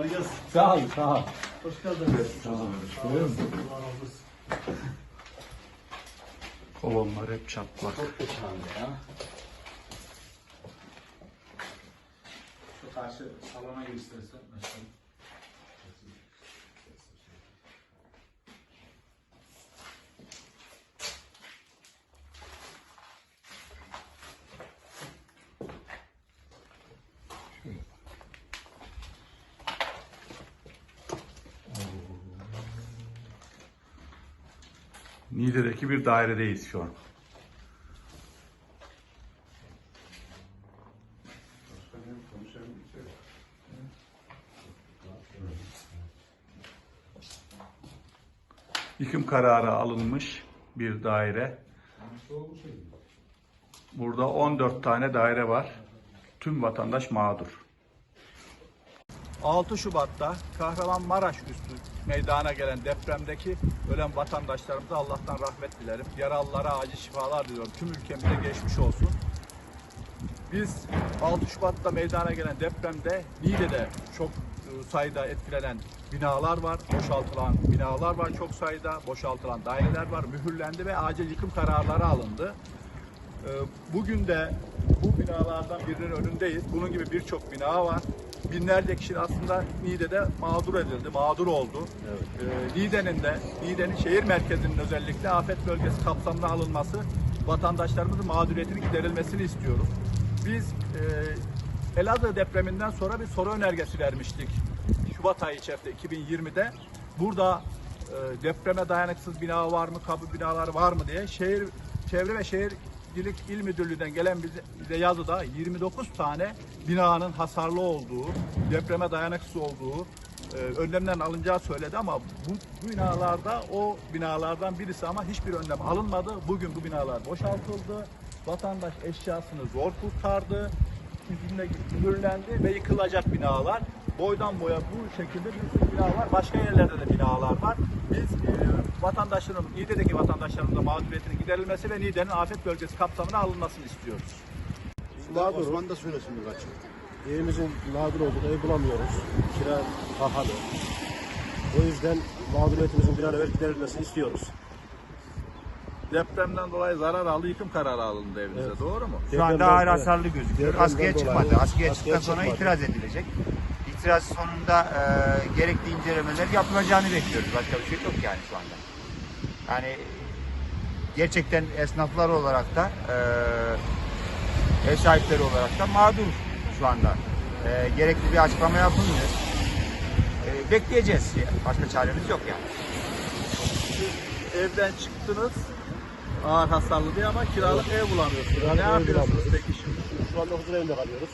Kolay gelsin. Sağ ol, sağ ol. Hoş geldiniz. Sağ ol. Kolonlar hep çatlak. Çok geçerli ya. Şu karşı salona gir istersen. Mesela. Niğde'deki bir dairedeyiz şu an. Yıkım kararı alınmış bir daire. Burada 14 tane daire var. Tüm vatandaş mağdur. 6 Şubat'ta Kahramanmaraş üstü meydana gelen depremdeki ölen vatandaşlarımıza Allah'tan rahmet dilerim. Yaralılara acil şifalar diliyorum. Tüm ülkemize geçmiş olsun. Biz 6 Şubat'ta meydana gelen depremde Niğde'de çok e, sayıda etkilenen binalar var, boşaltılan binalar var çok sayıda, boşaltılan daireler var, mühürlendi ve acil yıkım kararları alındı. Ee, Bugün de bu binalardan birinin önündeyiz. Bunun gibi birçok bina var. Binlerce kişi aslında Niğde'de mağdur edildi, mağdur oldu. Ee, Niğde'nin de, Niğde'nin şehir merkezinin özellikle afet bölgesi kapsamına alınması, vatandaşlarımızın mağduriyetinin giderilmesini istiyoruz. Biz e, Elazığ depreminden sonra bir soru önergesi vermiştik. Şubat ayı içerisinde 2020'de. Burada e, depreme dayanıksız bina var mı, kabı binalar var mı diye şehir Çevre ve Şehircilik İl Müdürlüğü'nden gelen bize, bize yazıda 29 tane binanın hasarlı olduğu, depreme dayanıksız olduğu e, önlemlerin alınacağı söyledi ama bu binalarda o binalardan birisi ama hiçbir önlem alınmadı. Bugün bu binalar boşaltıldı. Vatandaş eşyasını zor kurtardı. Mühürlendi ve yıkılacak binalar. Boydan boya bu şekilde bir sürü bina var. Başka yerlerde de binalar var. Biz e, vatandaşların, Niğde'deki vatandaşlarımızın mağduriyetinin giderilmesi ve Niğde'nin afet bölgesi kapsamına alınmasını istiyoruz. Mağdur. Osman da söylesin birkaç. Evimizin mağdur olduğunu ev bulamıyoruz. Kira pahalı. O yüzden mağduriyetimizin bir an evvel giderilmesini istiyoruz. Depremden dolayı zarar aldı, yıkım kararı alındı evinize. Evet. Doğru mu? Şu anda Depremden ağır dolayı- hasarlı gözüküyor. Depremden Askıya dolayı- çıkmadı. Askıya askıya çıktıktan sonra çıkmadı. itiraz edilecek. İtiraz sonunda e, gerekli incelemeler yapılacağını bekliyoruz. Başka bir şey yok yani şu anda. Yani gerçekten esnaflar olarak da e, ev sahipleri olarak da mağdur şu anda. E, gerekli bir açıklama yapılmıyor. E, bekleyeceğiz. Başka çaremiz yok yani. Evden çıktınız ağır hasarlı diye ama kiralık ev bulamıyorsunuz. Ne yapıyorsunuz peki şimdi? Şu anda huzur evinde kalıyoruz.